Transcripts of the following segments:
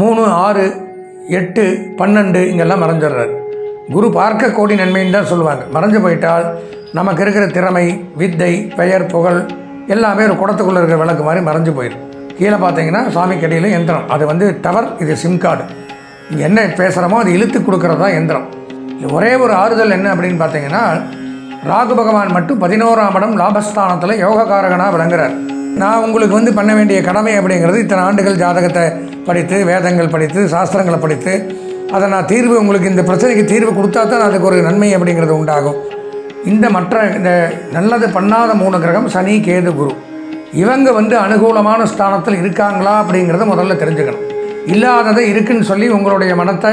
மூணு ஆறு எட்டு பன்னெண்டு இங்கெல்லாம் மறைஞ்சிடுறாரு. குரு பார்க்க கோடி நன்மைன்னு தான் சொல்லுவாங்க. மறைஞ்சு போயிட்டால் நமக்கு இருக்கிற திறமை வித்தை பெயர் புகழ் எல்லாமே ஒரு குடத்துக்குள்ளே இருக்கிற விளக்கு மாதிரி மறைஞ்சு போயிடும். கீழே பார்த்தீங்கன்னா சாமி கடியில் எந்திரம். அது வந்து டவர் இது சிம் கார்டு. இங்கே என்ன பேசுகிறோமோ அது இழுத்து கொடுக்குறது தான் எந்திரம். ஒரே ஒரு ஆறுதல் என்ன அப்படின்னு பார்த்தீங்கன்னா ராகு பகவான் மட்டும் பதினோராம் இடம் லாபஸ்தானத்தில் யோகக்காரகனாக விளங்குறார். நான் உங்களுக்கு வந்து பண்ண வேண்டிய கடமை அப்படிங்கிறது இத்தனை ஆண்டுகள் ஜாதகத்தை படித்து வேதங்கள் படித்து சாஸ்திரங்களை படித்து அதை நான் தீர்வு உங்களுக்கு இந்த பிரச்சனைக்கு தீர்வு கொடுத்தா தான் அதுக்கு ஒரு நன்மை அப்படிங்கிறது உண்டாகும். இந்த மற்ற இந்த நல்லது பண்ணாத மூணு கிரகம் சனி கேது குரு. இவங்க வந்து அனுகூலமான ஸ்தானத்தில் இருக்காங்களா அப்படிங்கிறத முதல்ல தெரிஞ்சுக்கணும். இல்லாததை இருக்குன்னு சொல்லி உங்களுடைய மனத்தை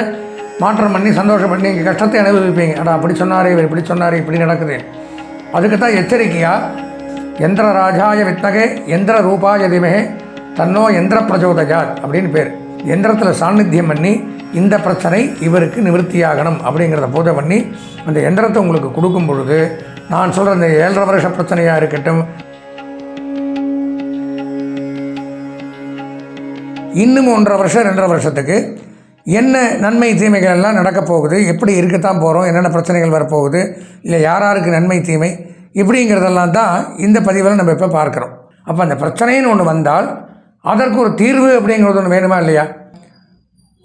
மாற்றம் பண்ணி சந்தோஷம் பண்ணி நீங்கள் கஷ்டத்தை அனுபவிப்பீங்க. அடா அப்படி சொன்னாரே இவர் இப்படி சொன்னாரே இப்படி நடக்குது. அதுக்கு தான் எச்சரிக்கையாக எந்திர ராஜாய வித்மகே எந்திர ரூபாய திமகே தன்னோ எந்திர பிரஜோதயாத் அப்படின்னு பேர். எந்திரத்தில் சாநித்தியம் பண்ணி இந்த பிரச்சனை இவருக்கு நிவர்த்தியாகணும் அப்படிங்கிறத பூஜை பண்ணி அந்த எந்திரத்தை உங்களுக்கு கொடுக்கும் பொழுது நான் சொல்கிற இந்த ஏழரை வருஷ பிரச்சனையாக இருக்கட்டும் இன்னும் ஒன்றரை வருஷம் ரெண்டரை வருஷத்துக்கு என்ன நன்மை தீமைகள் எல்லாம் நடக்கப் போகுது எப்படி இருக்கத்தான் போகிறோம் என்னென்ன பிரச்சனைகள் வரப்போகுது இல்லை யார் யாருக்கு நன்மை தீமை இப்படிங்கிறதெல்லாம் தான் இந்த பதிவில் நம்ம இப்போ பார்க்குறோம். அப்போ அந்த பிரச்சனைன்னு ஒன்று வந்தால் அதற்கு ஒரு தீர்வு அப்படிங்கிறது ஒன்று வேணுமா இல்லையா?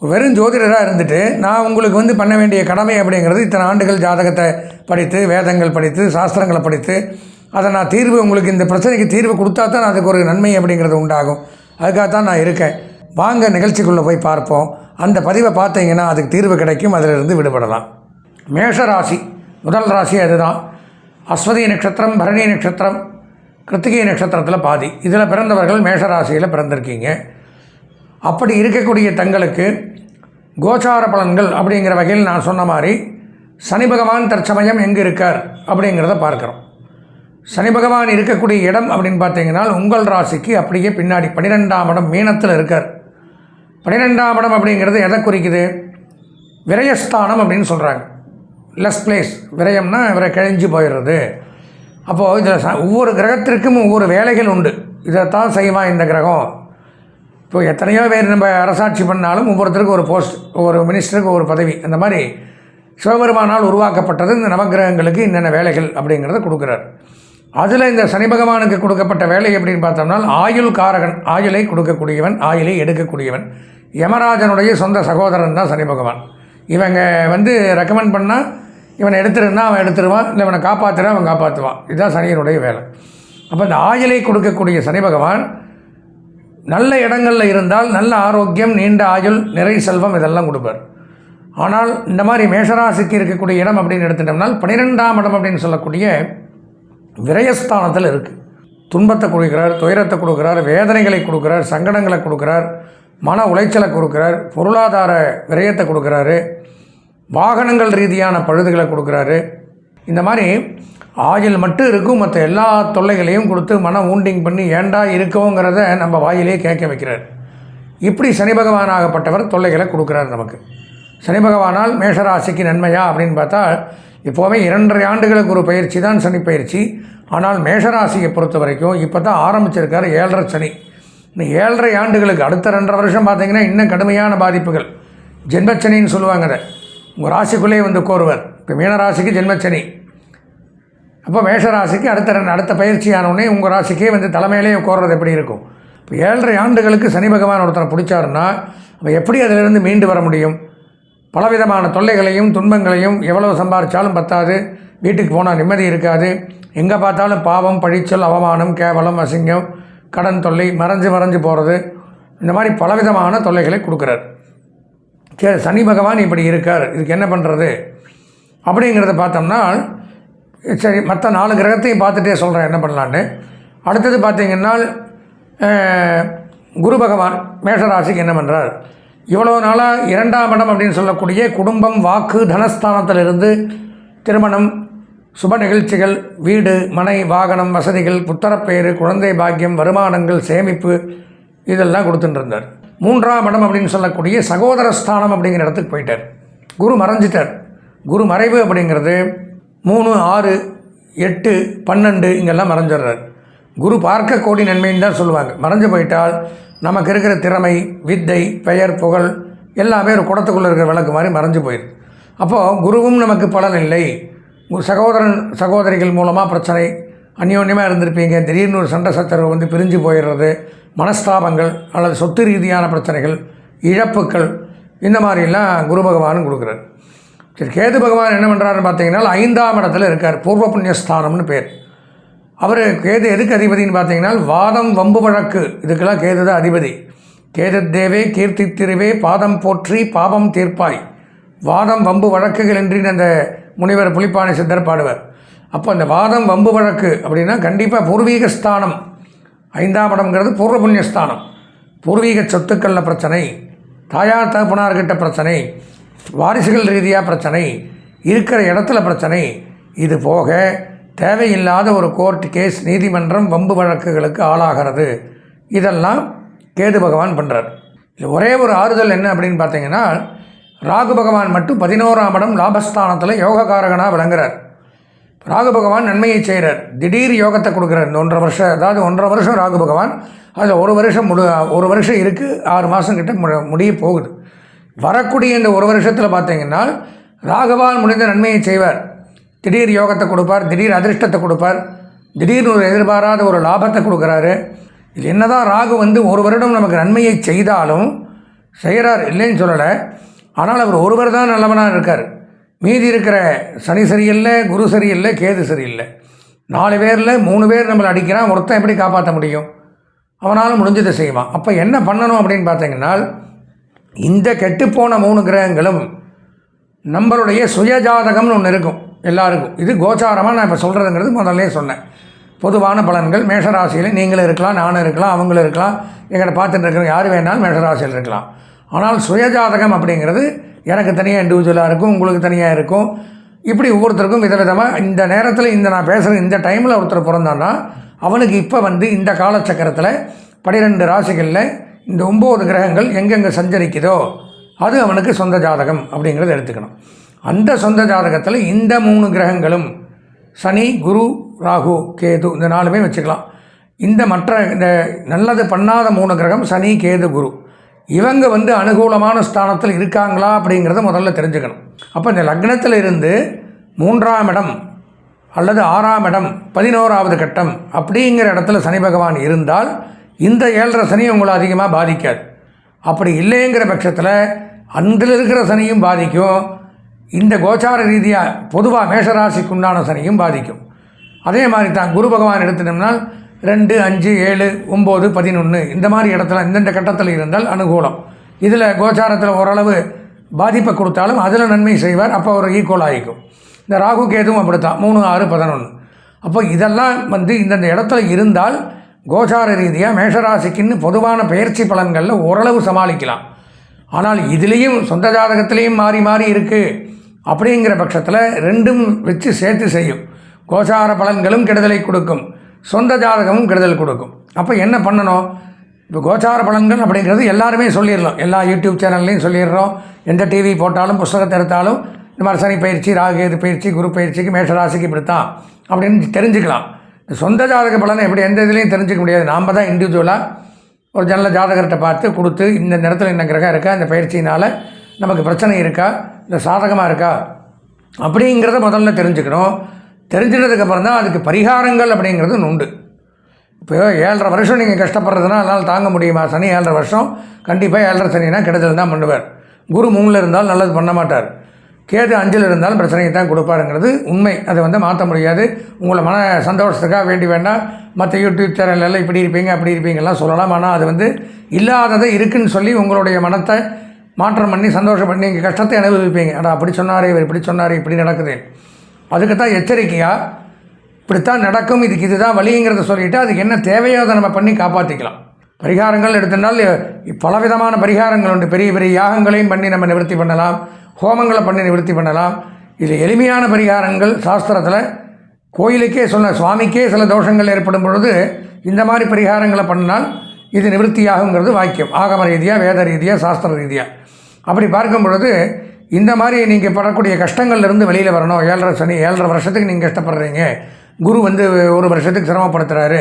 வெறும் ஜோதிடராக இருந்துட்டு நான் உங்களுக்கு வந்து பண்ண வேண்டிய கடமை அப்படிங்கிறது இத்தனை ஆண்டுகள் ஜாதகத்தை படித்து வேதங்கள் படித்து சாஸ்திரங்களை படித்து அதை நான் தீர்வு உங்களுக்கு இந்த பிரச்சனைக்கு தீர்வு கொடுத்தா தான் அதுக்கு ஒரு நன்மை அப்படிங்கிறது உண்டாகும். அதுக்காக தான் நான் இருக்கேன். வாங்க நிகழ்ச்சிக்குள்ளே போய் பார்ப்போம். அந்த பதிவை பார்த்தீங்கன்னா அதுக்கு தீர்வு கிடைக்கும். அதிலிருந்து விடுபடலாம். மேஷ ராசி முதல் ராசி அதுதான். அஸ்வதி நட்சத்திரம் பரணி நட்சத்திரம் கிருத்திகை நட்சத்திரத்தில் பாதி. இதில் பிறந்தவர்கள் மேஷ ராசியில் பிறந்திருக்கீங்க. அப்படி இருக்கக்கூடிய தங்களுக்கு கோச்சார பலன்கள் அப்படிங்கிற வகையில் நான் சொன்ன மாதிரி சனி பகவான் தற்சமயம் எங்கே இருக்கார் அப்படிங்கிறத பார்க்குறோம். சனி பகவான் இருக்கக்கூடிய இடம் அப்படின்னு பார்த்தீங்கன்னா உங்கள் ராசிக்கு அப்படியே பின்னாடி பன்னிரெண்டாம் இடம் மீனத்தில் இருக்கார். பன்னிரெண்டாம் இடம் அப்படிங்கிறது எதை குறிக்குது? விரயஸ்தானம் அப்படின்னு சொல்கிறாங்க லெஸ் பிளேஸ் விரயம்னா இவரை கிழிஞ்சு போயிடுறது. அப்போது இதில் ச- ஒவ்வொரு கிரகத்திற்கும் ஒவ்வொரு வேலைகள் உண்டு. இதைத்தான் செய்வான் இந்த கிரகம். இப்போ எத்தனையோ பேர் நம்ம அரசாட்சி பண்ணாலும் ஒவ்வொருத்தருக்கும் ஒரு போஸ்ட் ஒவ்வொரு மினிஸ்டருக்கு ஒரு பதவி அந்த மாதிரி சிவபெருமானால் உருவாக்கப்பட்டது இந்த நவக்கிரகங்களுக்கு என்னென்ன வேலைகள் அப்படிங்கிறத கொடுக்குறார். அதில் இந்த சனி பகவானுக்கு கொடுக்கப்பட்ட வேலை எப்படின்னு பார்த்தோம்னா ஆயுள் காரகன் ஆயுளை கொடுக்கக்கூடியவன் ஆயுளை எடுக்கக்கூடியவன். யமராஜனுடைய சொந்த சகோதரன் தான் சனி பகவான். இவங்க வந்து ரெக்கமெண்ட் பண்ணால் இவனை எடுத்துருந்தா அவன் எடுத்துருவான் இல்லை இவனை காப்பாற்றுறா அவன் காப்பாற்றுவான் இதுதான் சனியினுடைய வேலை. அப்போ இந்த ஆயுளை கொடுக்கக்கூடிய சனி பகவான் நல்ல இடங்களில் இருந்தால் நல்ல ஆரோக்கியம் நீண்ட ஆயுள் நிறை செல்வம் இதெல்லாம் கொடுப்பார். ஆனால் இந்த மாதிரி மேஷராசிக்கு இருக்கக்கூடிய இடம் அப்படின்னு எடுத்துட்டோம்னால் பன்னிரெண்டாம் இடம் அப்படின்னு சொல்லக்கூடிய விரயஸ்தானத்தில் இருக்குது துன்பத்தை கொடுக்கிறார் துயரத்தை கொடுக்குறார் வேதனைகளை கொடுக்குறார் சங்கடங்களை கொடுக்குறார் மன உளைச்சலை கொடுக்குறார் பொருளாதார விரயத்தை கொடுக்குறாரு. வாகனங்கள் ரீதியான பழுதுகளை கொடுக்குறாரு. இந்த மாதிரி ஆயில் மட்டும் இருக்கும் மற்ற எல்லா தொல்லைகளையும் கொடுத்து மன ஊண்டிங் பண்ணி ஏண்டா இருக்கோங்கிறத நம்ம வாயிலே கேட்க வைக்கிறார். இப்படி சனி பகவானாகப்பட்டவர் தொல்லைகளை கொடுக்குறார் நமக்கு. சனி பகவானால் மேஷராசிக்கு நன்மையா அப்படின்னு பார்த்தா இப்போவே இரண்டரை ஆண்டுகளுக்கு ஒரு பயிற்சி தான் சனி பயிற்சி. ஆனால் மேஷராசியை பொறுத்த வரைக்கும் இப்போ தான் ஆரம்பிச்சிருக்காரு ஏழரை சனி. இன்னும் ஏழரை ஆண்டுகளுக்கு அடுத்த ரெண்டரை வருஷம் பார்த்தீங்கன்னா இன்னும் கடுமையான பாதிப்புகள். ஜென்மச்சனின்னு சொல்லுவாங்க அதை உங்கள் ராசிக்குள்ளேயே வந்து கோருவர். இப்போ மீனராசிக்கு ஜென்மச்சனி. அப்போ மேஷராசிக்கு அடுத்த ரெண்டு அடுத்த பயிற்சியானவுடனே உங்கள் ராசிக்கே வந்து தலைமையிலேயே கோர்றது எப்படி இருக்கும்? இப்போ ஏழரை ஆண்டுகளுக்கு சனி பகவான் ஒருத்தனை பிடிச்சாருன்னா அப்போ எப்படி அதிலிருந்து மீண்டு வர முடியும்? பலவிதமான தொல்லைகளையும் துன்பங்களையும் எவ்வளவு சம்பாதிச்சாலும் பத்தாது. வீட்டுக்கு போனால் நிம்மதி இருக்காது. எங்கே பார்த்தாலும் பாவம் பழிச்சல் அவமானம் கேவலம் அசிங்கம் கடன் தொல்லை மறைஞ்சு மறைஞ்சு போகிறது இந்த மாதிரி பலவிதமான தொல்லைகளை கொடுக்குறாரு. சரி சனி பகவான் இப்படி இருக்கார். இதுக்கு என்ன பண்ணுறது அப்படிங்கிறத பார்த்தோம்னா சரி மற்ற நாலு கிரகத்தையும் பார்த்துட்டே சொல்கிறேன் என்ன பண்ணலான்னு. அடுத்தது பார்த்தீங்கன்னா குரு பகவான் மேஷராசிக்கு என்ன பண்ணுறார் இவ்வளோ நாளாக இரண்டாம் இடம் அப்படின்னு சொல்லக்கூடிய குடும்பம் வாக்கு தனஸ்தானத்திலிருந்து திருமணம் சுப நிகழ்ச்சிகள் வீடு மனை வாகனம் வசதிகள் புத்தரப்பேறு குழந்தை பாக்கியம் வருமானங்கள் சேமிப்பு இதெல்லாம் கொடுத்துட்டு இருந்தார். மூன்றாம் இடம் அப்படின்னு சொல்லக்கூடிய சகோதர ஸ்தானம் அப்படிங்கிற இடத்துக்கு போயிட்டார். குரு மறைஞ்சிட்டார். குரு மறைவு அப்படிங்கிறது மூணு ஆறு எட்டு பன்னெண்டு இங்கெல்லாம் மறைஞ்சிடுறார். குரு பார்க்க கோடி நன்மைன்னு தான் சொல்லுவாங்க. மறைஞ்சு போயிட்டால் நமக்கு இருக்கிற திறமை வித்தை பெயர் புகழ் எல்லாமே ஒரு குடத்துக்குள்ளே இருக்கிற விளக்கு மாதிரி மறைஞ்சு போயிடுது அப்போது குருவும் நமக்கு பலன் இல்லை. சகோதரன் சகோதரிகள் மூலமாக பிரச்சனை அந்யோன்யமாக இருந்திருப்பீங்க. திடீர்னு ஒரு சண்டை சச்சரவு வந்து பிரிஞ்சு போயிடுறது. மனஸ்தாபங்கள் அல்லது சொத்து ரீதியான பிரச்சனைகள் இழப்புக்கள் இந்த மாதிரிலாம் குரு பகவானும் கொடுக்குறாரு. சரி கேது பகவான் என்ன பண்ணுறாருன்னு பார்த்தீங்கன்னா ஐந்தாம் இடத்துல இருக்கார் பூர்வ புண்ணியஸ்தானம்னு பேர். அவர் கேது எதுக்கு அதிபதின்னு பார்த்தீங்கன்னா வாதம் வம்பு வழக்கு இதுக்கெல்லாம் கேது தான் அதிபதி. கேது தேவே கீர்த்தி திருவே பாதம் போற்றி பாபம் தீர்ப்பாய். வாதம் வம்பு வழக்குகள் என்று அந்த முனிவர் புலிப்பாணி சித்தர் பாடுவர். அப்போ அந்த வாதம் வம்பு வழக்கு அப்படின்னா கண்டிப்பாக பூர்வீக ஸ்தானம் ஐந்தாம் இடம்ங்கிறது பூர்வ புண்ணியஸ்தானம். பூர்வீக சொத்துக்களில் பிரச்சனை தாயார் தகப்பனார்கிட்ட பிரச்சனை வாரிசுகள் ரீதியாக பிரச்சனை இருக்கிற இடத்துல பிரச்சனை. இது போக தேவையில்லாத ஒரு கோர்ட் கேஸ் நீதிமன்றம் வம்பு வழக்குகளுக்கு ஆளாகிறது. இதெல்லாம் கேது பகவான் பண்ணுறார் இது ஒரே ஒரு ஆறுதல் என்ன அப்படின்னு பார்த்தீங்கன்னா ராகு பகவான் மட்டும் பதினோராம் இடம் லாபஸ்தானத்தில் யோகக்காரகனாக விளங்குறார். ராகு பகவான் நன்மையை செய்கிறார். திடீர் யோகத்தை கொடுக்குறார். இந்த ஒன்றரை வருஷம் அதாவது ஒன்றரை வருஷம் ராகு பகவான் அதில் ஒரு வருஷம் முழு ஒரு வருஷம் இருக்குது ஆறு மாதம் கிட்ட மு முடிய போகுது. வரக்கூடிய இந்த ஒரு வருஷத்தில் பார்த்தீங்கன்னா ராகவான் முடிந்த நன்மையை செய்வார். திடீர் யோகத்தை கொடுப்பார் திடீர் அதிர்ஷ்டத்தை கொடுப்பார் திடீர்னு ஒரு எதிர்பாராத ஒரு லாபத்தை கொடுக்குறாரு. இது என்னதான் ராகு வந்து ஒரு வருடம் நமக்கு நன்மையை செய்தாலும் செய்கிறார் இல்லைன்னு சொல்லலை. ஆனால் அவர் ஒருவர் தான் நல்லவனாக இருக்கார். மீதி இருக்கிற சனி சரியில்லை குரு சரியில்லை கேது சரியில்லை. நாலு பேரில் மூணு பேர் நம்மளை அடிக்கிறான் ஒருத்தன் எப்படி காப்பாற்ற முடியும்? அவனால் முடிஞ்சதை செய்வான். அப்போ என்ன பண்ணணும் அப்படின்னு பார்த்தீங்கன்னா இந்த கெட்டுப்போன மூணு கிரகங்களும் நம்மளுடைய சுயஜாதகம்னு ஒன்று இருக்கும் எல்லாருக்கும். இது கோச்சாரமாக நான் இப்போ சொல்கிறதுங்கிறது முதல்ல சொன்னேன். பொதுவான பலன்கள் மேஷராசியில் நீங்களும் இருக்கலாம் நானும் இருக்கலாம் அவங்களும் இருக்கலாம். எங்களை பார்த்துட்டு இருக்கிற யார் வேணாலும் மேஷராசியில் இருக்கலாம். ஆனால் சுயஜாதகம் அப்படிங்கிறது எனக்கு தனியாக இண்டிவிஜுவலாக இருக்கும் உங்களுக்கு தனியாக இருக்கும். இப்படி ஒவ்வொருத்தருக்கும் விதவிதமாக இந்த நேரத்தில் இந்த நான் பேசுகிற இந்த டைமில் ஒருத்தர் பிறந்தான்னா அவனுக்கு இப்போ வந்து இந்த காலச்சக்கரத்தில் பன்னிரெண்டு ராசிகளில் இந்த ஒம்பது கிரகங்கள் எங்கெங்கே சஞ்சரிக்குதோ அது அவனுக்கு சொந்த ஜாதகம் அப்படிங்கிறத எடுத்துக்கணும். அந்த சொந்த ஜாதகத்தில் இந்த மூணு கிரகங்களும் சனி குரு ராகு கேது இந்த நாலுமே வச்சுக்கலாம். இந்த மற்ற இந்த நல்லது பண்ணாத மூணு கிரகம் சனி கேது குரு. இவங்க வந்து அனுகூலமான ஸ்தானத்தில் இருக்காங்களா அப்படிங்கிறத முதல்ல தெரிஞ்சுக்கணும். அப்போ இந்த லக்னத்தில் இருந்து மூன்றாம் இடம் அல்லது ஆறாம் இடம் பதினோராவது கட்டம் அப்படிங்கிற இடத்துல சனி பகவான் இருந்தால் இந்த ஏழரை சனி உங்களை அதிகமாக பாதிக்காது. அப்படி இல்லைங்கிற பட்சத்தில் அன்றில் இருக்கிற சனியும் பாதிக்கும். இந்த கோச்சார ரீதியாக பொதுவாக மேஷராசிக்கு உண்டான சனியும் பாதிக்கும். அதே மாதிரி தான் குரு பகவான் எடுத்துட்டோம்னா ரெண்டு அஞ்சு ஏழு ஒம்பது பதினொன்று இந்த மாதிரி இடத்துல இந்தந்த கட்டத்தில் இருந்தால் அனுகூலம். இதில் கோச்சாரத்தில் ஓரளவு பாதிப்பை கொடுத்தாலும் அதில் நன்மை செய்வார் அப்போ ஒரு ஈக்குவல் ஆகிக்கும் இந்த ராகு கேதுவும் அப்படித்தான். மூணு ஆறு பதினொன்று அப்போ இதெல்லாம் வந்து இந்தந்த இடத்துல இருந்தால் கோச்சார ரீதியாக மேஷராசிக்குன்னு பொதுவான பயிற்சி பலன்களில் ஓரளவு சமாளிக்கலாம். ஆனால் இதுலேயும் சொந்த ஜாதகத்திலையும் மாறி மாறி இருக்குது அப்படிங்கிற பட்சத்தில் ரெண்டும் வச்சு சேர்த்து செய்யும். கோச்சார பலன்களும் கெடுதலை கொடுக்கும். சொந்த ஜாதகமும் கெடுதல் கொடுக்கும். அப்போ என்ன பண்ணணும்? இப்போ கோச்சார பலன்கள் அப்படிங்கிறது எல்லாருமே சொல்லிடலாம். எல்லா யூடியூப் சேனல்லையும் சொல்லிடுறோம். எந்த டிவி போட்டாலும் புஸ்தகத்தை எடுத்தாலும் இந்த மாதிரி சனி பயிற்சி ராகேது பயிற்சி குரு பயிற்சிக்கு மேஷராசிக்கு இப்படித்தான் அப்படின்னு தெரிஞ்சுக்கலாம். இந்த சொந்த ஜாதக பலனை எப்படி எந்த இதுலேயும் தெரிஞ்சுக்க முடியாது. நாம் தான் இண்டிவிஜுவலாக ஒரு ஜன்னல ஜாதகர்கிட்ட பார்த்து கொடுத்து இந்த நேரத்தில் என்ன கிரகம் இருக்கா இந்த பயிற்சினால் நமக்கு பிரச்சனை இருக்கா இல்லை சாதகமாக இருக்கா அப்படிங்கிறத முதல்ல தெரிஞ்சுக்கணும். தெரிஞ்சிட்டதுக்கப்புறம் தான் அதுக்கு பரிகாரங்கள் அப்படிங்கிறது உண்டு. இப்போ ஏழரை வருஷம் நீங்கள் கஷ்டப்படுறதுனா அதனால் தாங்க முடியுமா? சனி ஏழரை வருஷம். கண்டிப்பாக ஏழரை சனினா கெடுதல் தான் பண்ணுவார். குரு மூணில் இருந்தால் நல்லது பண்ண மாட்டார். கேது அஞ்சில் இருந்தாலும் பிரச்சனையை தான் கொடுப்பாருங்கிறது உண்மை. அதை வந்து மாற்ற முடியாது. உங்களை மன சந்தோஷத்துக்காக வேண்டி வேண்டாம் மற்ற யூடியூப் சேனல்லாம் இப்படி இருப்பீங்க அப்படி இருப்பீங்கலாம் சொல்லலாம். ஆனால் அது வந்து இல்லாததை இருக்குன்னு சொல்லி உங்களுடைய மனத்தை மாற்றம் பண்ணி சந்தோஷம் பண்ணி நீங்கள் கஷ்டத்தை அனுபவிப்பீங்க. ஆனால் அப்படி சொன்னாரே இவர் இப்படி சொன்னார் இப்படி நடக்குது. அதுக்கு தான் எச்சரிக்கையாக இப்படித்தான் நடக்கும் இதுக்கு இதுதான் வழிங்கிறத சொல்லிவிட்டு அதுக்கு என்ன தேவையோ அதை நம்ம பண்ணி காப்பாற்றிக்கலாம் பரிகாரங்கள் எடுத்தனால் பலவிதமான பரிகாரங்கள் உண்டு. பெரிய பெரிய யாகங்களையும் பண்ணி நம்ம நிவர்த்தி பண்ணலாம். ஹோமங்களை பண்ணி நிவர்த்தி பண்ணலாம். இது எளிமையான பரிகாரங்கள் சாஸ்திரத்தில் கோயிலுக்கே சொன்ன சுவாமிக்கே சில தோஷங்கள் ஏற்படும் பொழுது இந்த மாதிரி பரிகாரங்களை பண்ணால் இது நிவர்த்தியாகுங்கிறது வாக்கியம். ஆகம ரீதியாக வேத ரீதியாக சாஸ்திர ரீதியாக அப்படி பார்க்கும் பொழுது இந்த மாதிரி நீங்கள் படக்கூடிய கஷ்டங்கள்லேருந்து வெளியில் வரணும். ஏழரை சனி ஏழரை வருஷத்துக்கு நீங்கள் கஷ்டப்படுறீங்க. குரு வந்து ஒரு வருஷத்துக்கு சிரமப்படுத்துகிறாரு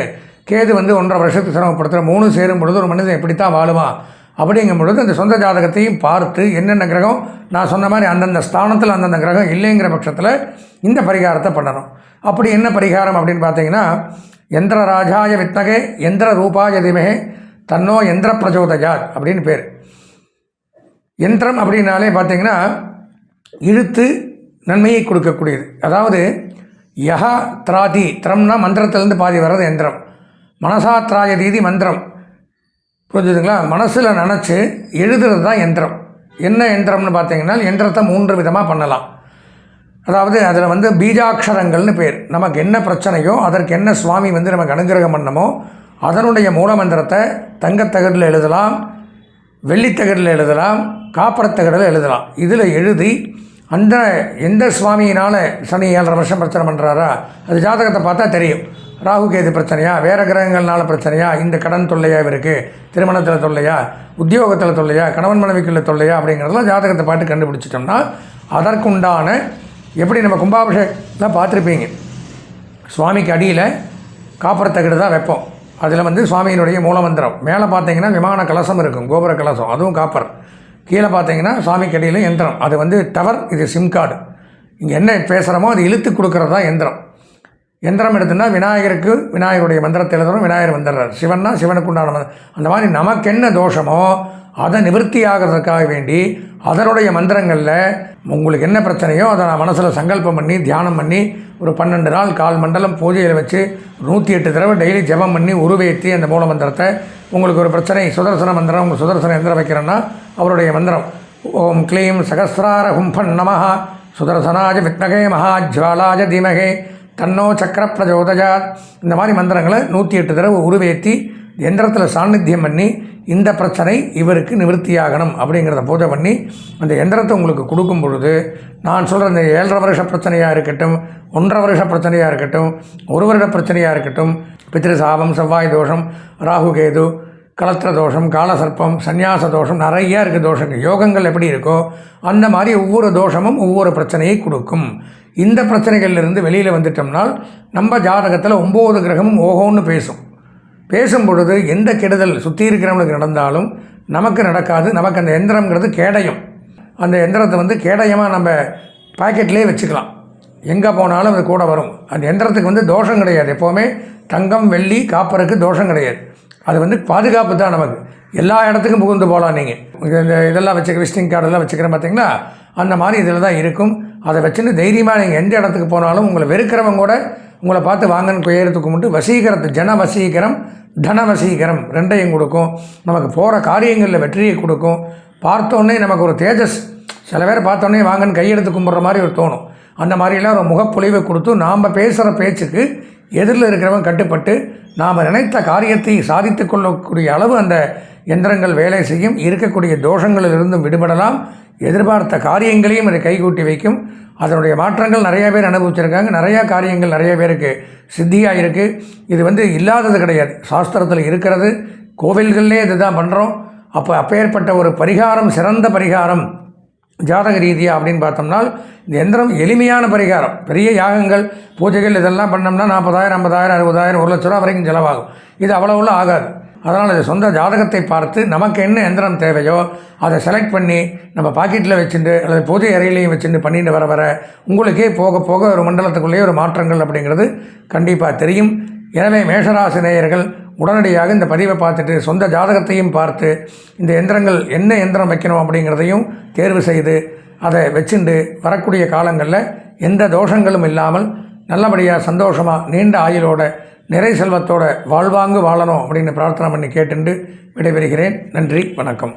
கேது வந்து ஒன்றரை வருஷத்துக்கு சிரமப்படுத்துகிற மூணு சேரும் பொழுது ஒரு மனிதன் எப்படித்தான் வாழுவான்? அப்படிங்கும் பொழுது அந்த சொந்த ஜாதகத்தையும் பார்த்து என்னென்ன கிரகம்? நான் சொன்ன மாதிரி அந்தந்த ஸ்தானத்தில் அந்தந்த கிரகம் இல்லைங்கிற பட்சத்தில் இந்த பரிகாரத்தை பண்ணணும். அப்படி என்ன பரிகாரம் அப்படின்னு பார்த்தீங்கன்னா எந்திர ராஜாய வித்தகே எந்திர ரூபாய திமகே தன்னோ எந்திர பிரச்சோதயாத் அப்படின்னு பேர். யந்திரம் அப்படின்னாலே பார்த்தீங்கன்னா இழுத்து நன்மையை கொடுக்கக்கூடியது. அதாவது யஹா திராதி திரம்னா மந்திரத்திலேருந்து பாதி வர்றது யந்திரம் மனசா திராய தீதி மந்திரம். புரிஞ்சுதுங்களா? மனசில் நினச்சி எழுதுறது தான் யந்திரம் என்ன யந்திரம்னு பார்த்தீங்கன்னா யந்திரத்தை மூன்று விதமாக பண்ணலாம். அதாவது அதில் வந்து பீஜாட்சரங்கள்னு பேர். நமக்கு என்ன பிரச்சனையோ அதற்கு என்ன சுவாமி வந்து நமக்கு அனுகிரகம் பண்ணமோ அதனுடைய மூலமந்திரத்தை தங்கத்தகடில் எழுதலாம். வெள்ளித்தகடில் எழுதலாம் காப்பரத்தகடில் எழுதலாம். இதில் எழுதி அந்த எந்த சுவாமியினால் சனி ஏழரை வருஷம் பிரச்சனை பண்ணுறாரா அது ஜாதகத்தை பார்த்தா தெரியும். ராகு கேது பிரச்சனையா? வேறு கிரகங்கள்னால பிரச்சனையா? இந்த கடன் தொல்லையா இவருக்கு? திருமணத்தில் தொல்லையா? உத்தியோகத்தில் தொல்லையா? கணவன் மனைவிக்குள்ள தொல்லையா? அப்படிங்கிறதெல்லாம் ஜாதகத்தை பார்த்து கண்டுபிடிச்சிட்டோம்னா அதற்குண்டான எப்படி நம்ம கும்பாபிஷேகத்தை பார்த்துருப்பீங்க. சுவாமிக்கு அடியில் காப்பரத்தகடு தான் வைப்போம். அதில் வந்து சுவாமியினுடைய மூலமந்திரம். மேலே பார்த்தீங்கன்னா விமான கலசம் இருக்கும் கோபுர கலசம். அதுவும் காப்பர். கீழே பார்த்தீங்கன்னா சுவாமி அடியில் எந்திரம் அது வந்து டவர் இது சிம் கார்டு இங்கே என்ன பேசுகிறோமோ அது இழுத்து கொடுக்குறது தான் எந்திரம் எந்திரம் எடுத்துன்னா விநாயகருக்கு விநாயகருடைய மந்திரத்தை எழுதணும் விநாயகர் வந்துடுறார். சிவன்னா சிவனுக்கு உண்டான அந்த மாதிரி நமக்கு என்ன தோஷமோ அதை நிவர்த்தி ஆகிறதுக்காக வேண்டி அதனுடைய மந்திரங்களில் உங்களுக்கு என்ன பிரச்சனையோ அதை நான் மனசில் சங்கல்பம் பண்ணி தியானம் பண்ணி ஒரு பன்னெண்டு நாள் கால் மண்டலம் பூஜையில் வச்சு நூற்றி எட்டு தடவை டெய்லி ஜெபம் பண்ணி உருவேற்றி அந்த மூல மந்திரத்தை உங்களுக்கு ஒரு பிரச்சனை சுதர்சன மந்திரம் உங்கள் சுதர்சன எந்திரம் வைக்கிறேன்னா அவருடைய மந்திரம். ஓம் க்ளீம் சகசிரார ஹும்பன் நமஹா சுதர்சனாஜ வித்மகே மகாஜ்வாலாஜ தீமகே. தன்னோ சக்கர பிரஜோதஜாத். இந்த மாதிரி மந்திரங்களை நூற்றி எட்டு தடவை உருவேற்றி எந்திரத்தில் சாநித்தியம் பண்ணி இந்த பிரச்சனை இவருக்கு நிவர்த்தியாகணும் அப்படிங்கிறத பூஜை பண்ணி அந்த எந்திரத்தை உங்களுக்கு கொடுக்கும் பொழுது நான் சொல்கிற இந்த ஏழரை வருஷ பிரச்சனையாக இருக்கட்டும் ஒன்றரை வருஷ பிரச்சனையாக இருக்கட்டும் ஒரு வருட பிரச்சனையாக இருக்கட்டும் பித்திரு சாபம் செவ்வாய் தோஷம் ராகு கேது கலத்திர தோஷம் காலசர்ப்பம் சந்நியாச தோஷம் நிறைய இருக்குது தோஷங்கள். யோகங்கள் எப்படி இருக்கோ அந்த மாதிரி ஒவ்வொரு தோஷமும் ஒவ்வொரு பிரச்சனையை கொடுக்கும். இந்த பிரச்சனைகள்லேருந்து வெளியில் வந்துட்டோம்னால் நம்ம ஜாதகத்தில் ஒம்பது கிரகமும் ஓஹோன்னு பேசும். பேசும் பொழுது எந்த கெடுதல் சுற்றி இருக்கிறவங்களுக்கு நடந்தாலும் நமக்கு நடக்காது. நமக்கு அந்த எந்திரங்கிறது கேடயம். அந்த எந்திரத்தை வந்து கேடயமாக நம்ம பாக்கெட்லேயே வச்சுக்கலாம். எங்கே போனாலும் அது கூட வரும். அந்த எந்திரத்துக்கு வந்து தோஷம் கிடையாது. எப்போவுமே தங்கம் வெள்ளி காப்பருக்கு தோஷம் கிடையாது. அது வந்து பாதுகாப்பு தான் நமக்கு. எல்லா இடத்துக்கும் புகுந்து போகலாம் நீங்கள் இந்த இதெல்லாம் வச்சுக்க விசிட்டிங் கார்டெல்லாம் வச்சுக்கிறேன் பார்த்தீங்களா அந்த மாதிரி இதில் தான் இருக்கும். அதை வச்சுன்னு தைரியமாக நீங்கள் எந்த இடத்துக்கு போனாலும் உங்களை வெறுக்கிறவங்க கூட உங்களை பார்த்து வாங்கன்னு குயரத்துக்கு மட்டும் வசீகரத்து ஜன வசீகரம் தன வசீகரம் ரெண்டையும் கொடுக்கும். நமக்கு போகிற காரியங்களில் வெற்றியை கொடுக்கும். பார்த்தோன்னே நமக்கு ஒரு தேஜஸ். சில பேர் பார்த்தோன்னே வாங்கன்னு கையெடுத்து கும்பிட்ற மாதிரி ஒரு தோணும். அந்த மாதிரிலாம் ஒரு முகப்பொழிவை கொடுத்து நாம் பேசுகிற பேச்சுக்கு எதிரில் இருக்கிறவங்க கட்டுப்பட்டு நாம் நினைத்த காரியத்தை சாதித்து கொள்ளக்கூடிய அளவு அந்த எந்திரங்கள் வேலை செய்யும். இருக்கக்கூடிய தோஷங்களிலிருந்தும் விடுபடலாம். எதிர்பார்த்த காரியங்களையும் அதை கைகூட்டி வைக்கும். அதனுடைய மாற்றங்கள் நிறைய பேர் அனுபவிச்சிருக்காங்க. நிறையா காரியங்கள் நிறைய பேருக்கு சித்தியாக இருக்குது இது வந்து இல்லாதது கிடையாது. சாஸ்திரத்தில் இருக்கிறது. கோவில்கள்லே இதுதான் பண்ணுறோம் அப்போ அப்பேற்பட்ட ஒரு பரிகாரம் சிறந்த பரிகாரம் ஜாதக ரீதியாக அப்படின்னு பார்த்தோம்னா இந்த எந்திரம் எளிமையான பரிகாரம். பெரிய யாகங்கள் பூஜைகள் இதெல்லாம் பண்ணோம்னா நாற்பதாயிரம் ஐம்பதாயிரம் அறுபதாயிரம் ஒரு லட்ச ரூபா வரைக்கும் செலவாகும். இது அவ்வளோவுள்ள ஆகாது. அதனால் சொந்த ஜாதகத்தை பார்த்து நமக்கு என்ன எந்திரம் தேவையோ அதை செலக்ட் பண்ணி நம்ம பாக்கெட்டில் வச்சுட்டு அல்லது பொது அறையிலையும் வச்சுட்டு பண்ணிட்டு வர வர உங்களுக்கே போக போக ஒரு மண்டலத்துக்குள்ளேயே ஒரு மாற்றங்கள் அப்படிங்கிறது கண்டிப்பாக தெரியும். எனவே மேஷராசி நேயர்கள் உடனடியாக இந்த பதிவை பார்த்துட்டு சொந்த ஜாதகத்தையும் பார்த்து இந்த எந்திரங்கள் என்ன எந்திரம் வைக்கணும் அப்படிங்கிறதையும் தேர்வு செய்து அதை வச்சுண்டு வரக்கூடிய காலங்களில் எந்த தோஷங்களும் இல்லாமல் நல்லபடியாக சந்தோஷமாக நீண்ட ஆயுளோட நிறை செல்வத்தோட வாழ்வாங்கு வாழணும் அப்படின்னு பிரார்த்தனை பண்ணி கேட்டுண்டு விடைபெறுகிறேன். நன்றி வணக்கம்.